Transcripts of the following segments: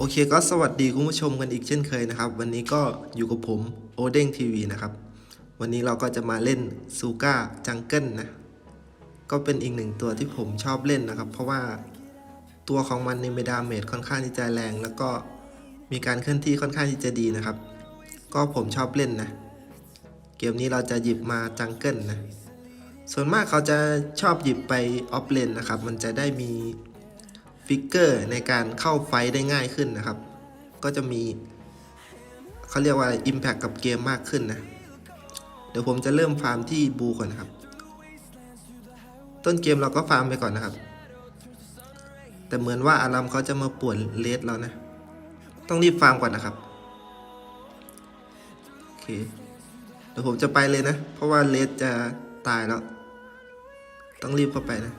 โอเคก็สวัสดีคุณผู้ชมกันอีกเช่นเคยนะครับ วันนี้ก็อยู่กับผมโอเด้งทีวีนะครับ วันนี้เราก็จะมาเล่นซูก้าจังเกิลนะ ก็เป็นอีกหนึ่งตัวที่ผมชอบเล่นนะครับ เพราะว่าตัวของมันในเมดาเมจค่อนข้างที่จะแรง แล้วก็มีการเคลื่อนที่ค่อนข้างที่จะดีนะครับ ก็ผมชอบเล่นนะ เกมนี้เราจะหยิบมาจังเกิลนะ ส่วนมากเขาจะชอบหยิบไปออฟเลนนะครับ มันจะได้มี ฟิกเกอร์ในการเข้าไฟท์ได้ง่ายขึ้นนะครับ ก็จะมีเขาเรียกว่า Impact กับเกมมากขึ้นนะ เดี๋ยวผมจะเริ่มฟาร์มที่บูก่อนนะครับ ต้นเกมเราก็ฟาร์มไปก่อนนะครับ แต่เหมือนว่าอารัมเขาจะมาป่วนเลสเรานะ ต้องรีบฟาร์มก่อนนะครับ โอเค เดี๋ยวผมจะไปเลยนะ เพราะว่าเลสจะตายแล้ว ต้องรีบเข้าไปนะ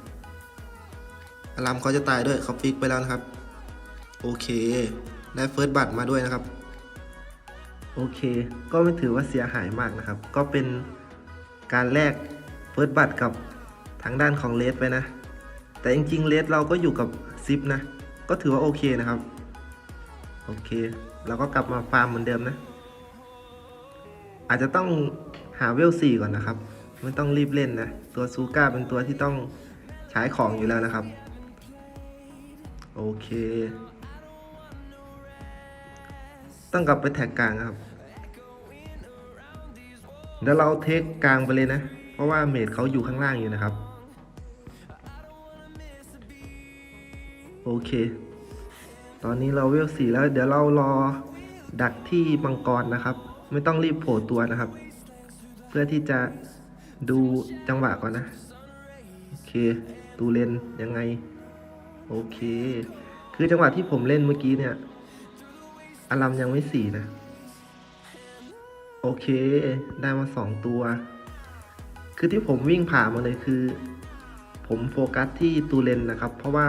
อารามเขาจะตายด้วยเขาฟิกไปแล้วนะครับ โอเค ได้เฟิร์สบัตรมาด้วยนะครับ โอเค ก็ไม่ถือว่าเสียหายมากนะครับ ก็เป็นการแลกเฟิร์สบัตรกับทางด้านของเลสไปนะ แต่จริงๆเลสเราก็อยู่กับซิปนะ ก็ถือว่าโอเคนะครับ โอเค เราก็กลับมาฟาร์มเหมือนเดิมนะ อาจจะต้องหาเวลสี่ก่อนนะครับ ไม่ต้องรีบเล่นนะ ตัวซูก้าเป็นตัวที่ต้องใช้ของอยู่แล้วนะครับ โอเค ต้องกลับไปแท็กกลางครับ เดี๋ยวเราเทคกลางไปเลยนะ เพราะว่าเมดเขาอยู่ข้างล่างอยู่นะครับ โอเค ตอนนี้เราเวลสี่แล้ว เดี๋ยวเรารอดักที่มังกรนะครับ ไม่ต้องรีบโผล่ตัวนะครับ เพื่อที่จะดูจังหวะก่อนนะ โอเคตูเลนยังไง โอเค คือจังหวะที่ผมเล่นเมื่อกี้เนี่ยอารัมยังไม่สี่นะ โอเค ได้มาสองตัว คือที่ผมวิ่งผ่ามาเลยคือ ผมโฟกัสที่ตูเลนนะครับ เพราะว่า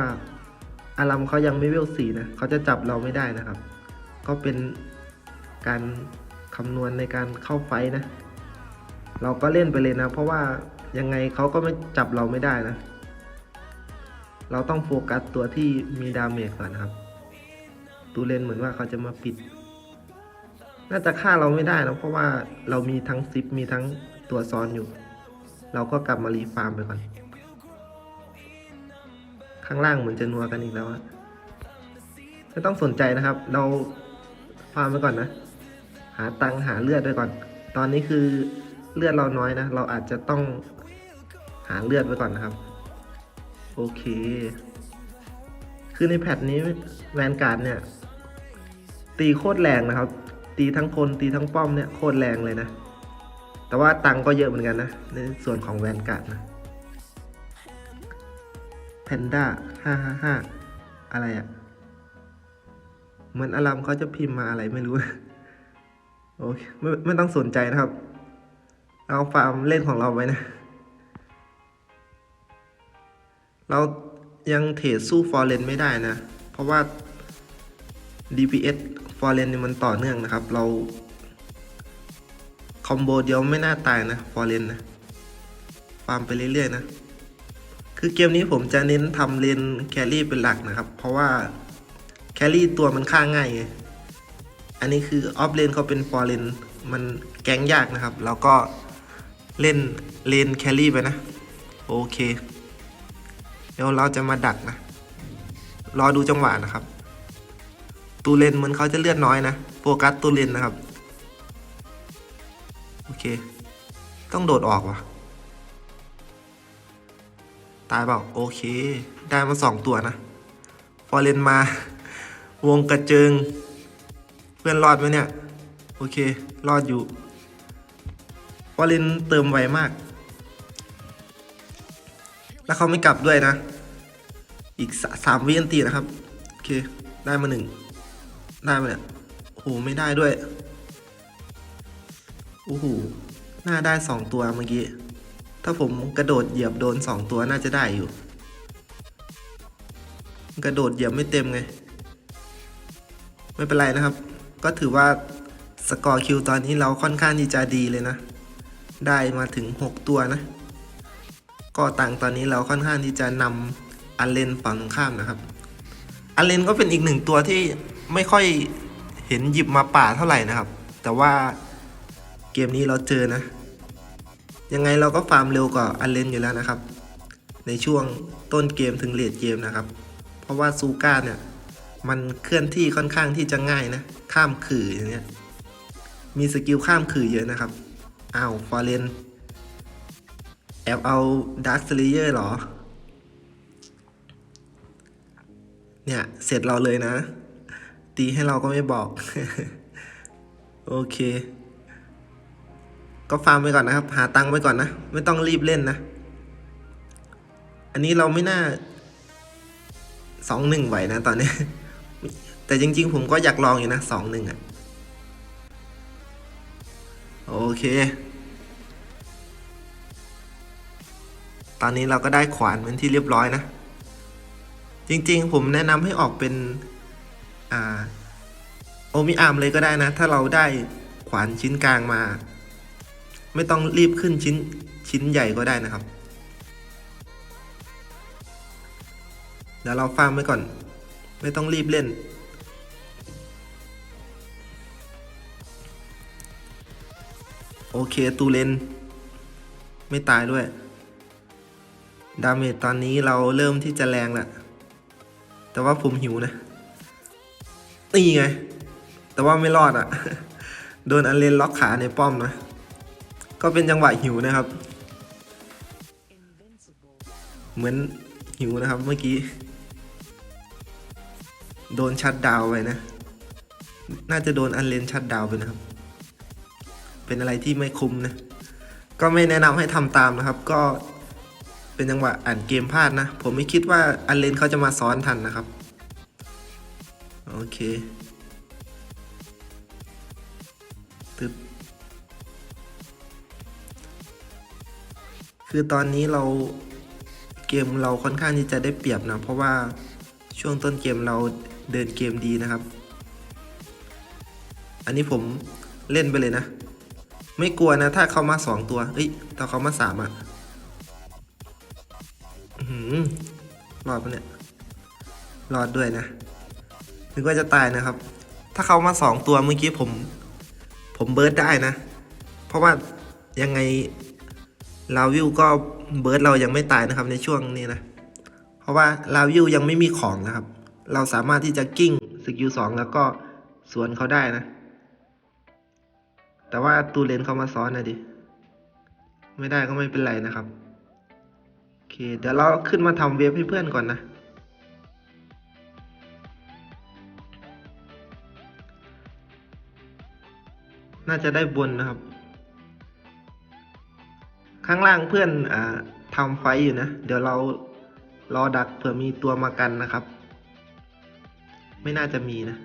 อารัมเขายังไม่เวลสี่นะเขาจะจับเราไม่ได้นะครับ ก็เป็นการคำนวณในการเข้าไฟนะ เราก็เล่นไปเลยนะ เพราะว่ายังไงเขาก็ไม่จับเราไม่ได้นะ เราต้องโฟกัสตัวที่มีดาเมจก่อนครับ ตูเลนเหมือนว่าเขาจะมาปิด น่าจะฆ่าเราไม่ได้นะเพราะว่าเรามีทั้งซิปมีทั้งตัวซ้อนอยู่ เราก็กลับมารีฟาร์มไปก่อน ข้างล่างเหมือนจะนัวกันอีกแล้วอะไม่ต้องสนใจนะครับ เราฟาร์มไปก่อนนะ หาตังหาเลือดไปก่อน ตอนนี้คือเลือดเราน้อยนะ เราอาจจะต้องหาเลือดไว้ก่อนนะครับ โอเค คือในแพทนี้แวนการ์ดเนี่ย ตีโคตรแรงนะครับ ตีทั้งคนตีทั้งป้อมเนี่ยโคตรแรงเลยนะ แต่ว่าตังก็เยอะเหมือนกันนะ ในส่วนของแวนการ์ดนะแพนด้าห้าห้าห้าอะไรอะ่ะเหมือนอารามเขาจะพิมพ์มาอะไรไม่รู้โอเคไม่ไม่ต้องสนใจนะครับเราฟาร์มเล่นของเราไว้นะ เรายังเทรดสู้ฟอร์เรนไม่ได้นะ เพราะว่า DPS ฟอร์เรนนี่มันต่อเนื่องนะครับ เรา คอมโบเดียวไม่น่าตายนะฟอร์เรนนะฟาร์มไปเรื่อยๆนะ คือเกมนี้ผมจะเน้นทำเลนแครี่เป็นหลักนะครับ เพราะว่าแครี่ตัวมันฆ่าง่ายไงอันนี้คือออฟเลนเขาเป็นฟอร์เรนมันแก๊งยากนะครับเราก็เล่นเลนแครี่ไปนะ โอเค ดี๋ยวเราจะมาดักนะ รอดูจังหวะนะครับ ตูเลนเหมือนเขาจะเลือดน้อยนะ โฟกัสตูเลนนะครับ โอเค ต้องโดดออกว่ะ ตายเปล่า โอเค ได้มาสองตัวนะ ฟอเรนมา วงกระเจิง เพื่อนรอดไหมเนี่ย โอเค รอดอยู่ ฟอเรนเติมไวมาก แล้วเขาไม่กลับด้วยนะ อีกสามวิอันตีนะครับ โอเค ได้มาหนึ่ง ได้มาเนี่ยโอ้โห ไม่ได้ด้วย โอ้โห น่าได้สองตัวเมื่อกี้ ถ้าผมกระโดดเหยียบโดนสองตัวน่าจะได้อยู่ กระโดดเหยียบไม่เต็มไง ไม่เป็นไรนะครับ ก็ถือว่าสกอร์คิวตอนนี้เราค่อนข้างที่จะดีเลยนะ ได้มาถึง 6 ตัวนะ ก็ต่างตอนนี้เราค่อนข้างที่จะนำอันเลนฝั่งตรงข้ามนะครับ อันเลนก็เป็นอีกหนึ่งตัวที่ไม่ค่อยเห็นหยิบมาป่าเท่าไหร่นะครับ แต่ว่าเกมนี้เราเจอนะ ยังไงเราก็ฟาร์มเร็วกว่าอันเลนอยู่แล้วนะครับ ในช่วงต้นเกมถึงเลดเกมนะครับ เพราะว่าซูก้าเนี่ยมันเคลื่อนที่ค่อนข้างที่จะง่ายนะ ข้ามขื่ออย่างเงี้ย มีสกิลข้ามขื่อเยอะนะครับ อ้าว ฟอร์เรน อบเอาดาร์คสเลเยอร์หรอ เนี่ย เสร็จเราเลยนะ ตีให้เราก็ไม่บอก โอเค ก็ฟาร์มไปก่อนนะครับ หาตังค์ไปก่อนนะ ไม่ต้องรีบเล่นนะ อันนี้เราไม่น่าสองหนึ่งไหวนะตอนนี้ แต่จริง ๆ ผมก็อยากลองอยู่นะสองหนึ่งอะ โอเค ตอนนี้เราก็ได้ขวานเป็นที่เรียบร้อยนะ จริงๆ ผมแนะนำให้ออกเป็นอ่าโอมิอาร์มเลยก็ได้นะ ถ้าเราได้ขวานชิ้นกลางมา ไม่ต้องรีบขึ้นชิ้นชิ้นใหญ่ก็ได้นะครับ เดี๋ยวเราฟาร์มไว้ก่อน ไม่ต้องรีบเล่น โอเคตูเลน ไม่ตายด้วย ดาเมจตอนนี้เราเริ่มที่จะแรงแล้วแต่ว่าผมหิวนะนี่ไง แต่ว่าไม่รอดอะ่ะ โดนอันเลนล็อกขาในป้อมนะ ก็เป็นจังหวะหิวนะครับ เหมือนหิวนะครับเมื่อกี้ โดนชัดดาวไปนะ น่าจะโดนอันเลนชัดดาวไปนะครับ เป็นอะไรที่ไม่คุ้มนะ ก็ไม่แนะนำให้ทำตามนะครับ ก็ เป็นจังหวะอ่านเกมพลาดนะ ผมไม่คิดว่าอันเลนเขาจะมาซ้อนทันนะครับ โอเคตึบคือตอนนี้เราเกมเราค่อนข้างที่จะได้เปรียบนะ เพราะว่าช่วงต้นเกมเราเดินเกมดีนะครับ อันนี้ผมเล่นไปเลยนะ ไม่กลัวนะ ถ้าเขามาสองตัว เอ้ย ถ้าเขามาสามอะ รอดปะเนี่ย รอดด้วยนะนึกว่าจะตายนะครับ ถ้าเขามาสองตัวเมื่อกี้ผม ผมเบิร์ดได้นะ เพราะว่ายังไงลาวิวก็เบิร์ดเรายังไม่ตายนะครับในช่วงนี้นะ เพราะว่าลาวิวยังไม่มีของนะครับ เราสามารถที่จะกิ้งสกิลสองแล้วก็สวนเขาได้นะ แต่ว่าตูเลนเขามาซ้อนนะดิ ไม่ได้ก็ไม่เป็นไรนะครับ เคเดี๋ยวเราขึ้นมาทำเวฟให้เพื่อนก่อนนะ น่าจะได้บนนะครับ ข้างล่างเพื่อนอทำไฟอยู่นะ เดี๋ยวเรารอดักเผื่อมีตัวมากันนะครับ ไม่น่าจะมีนะ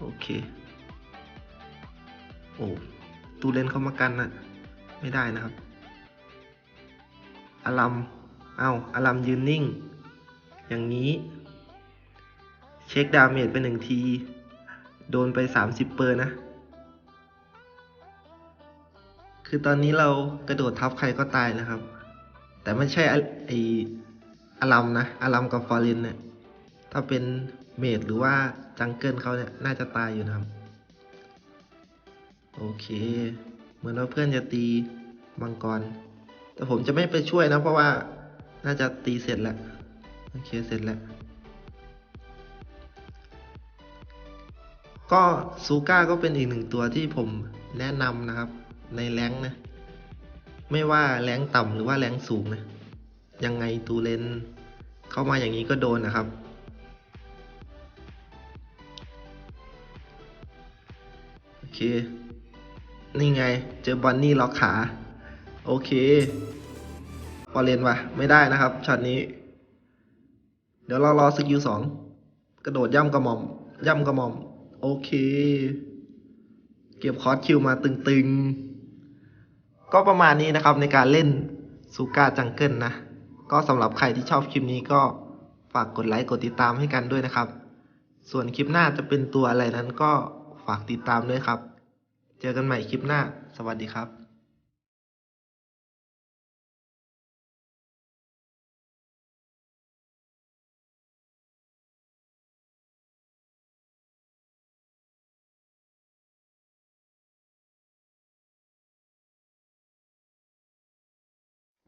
โอเค โอ้ตูเลนเข้ามากันนะไม่ได้นะครับ อลัมเอาอลัมยืนนิ่ง อย่างนี้ เช็คดาเมจไปหนึ่งที โดนไปสามสิบเปอร์นะ คือตอนนี้เรากระโดดทับใครก็ตายนะครับ แต่ไม่ใช่ไอไออลัมนะ อลัมกับฟอร์เรนเนี่ย ถ้าเป็นเมดหรือว่าจังเกิลเขาเนี่ย น่าจะตายอยู่นะครับ โอเค เหมือนว่าเพื่อนจะตีมังกร แต่ผมจะไม่ไปช่วยนะ เพราะว่าน่าจะตีเสร็จแล้วโอเคเสร็จแล้ว ก็ซูก้าก็เป็นอีกหนึ่งตัวที่ผมแนะนำนะครับ ในแรงนะ ไม่ว่าแรงต่ำหรือว่าแรงสูงนะ ยังไงตูเลนเข้ามาอย่างนี้ก็โดนนะครับโอเค นี่ไง เจอบอนนี่ล็อกขา โอเคพอเลนวะไม่ได้นะครับช็อตนี้ เดี๋ยวเรารอสกิลสองกระโดดย่ำกระหม่อม ย่ำกระหม่อม โอเค เก็บคอร์สคิวมาตึงๆ ก็ประมาณนี้นะครับในการเล่นซูกาจังเกิลนะ ก็สำหรับใครที่ชอบคลิปนี้ก็ฝากกดไลค์กดติดตามให้กันด้วยนะครับ ส่วนคลิปหน้าจะเป็นตัวอะไรนั้นก็ฝากติดตามด้วยครับ เจอกันใหม่คลิปหน้า สวัสดีครับ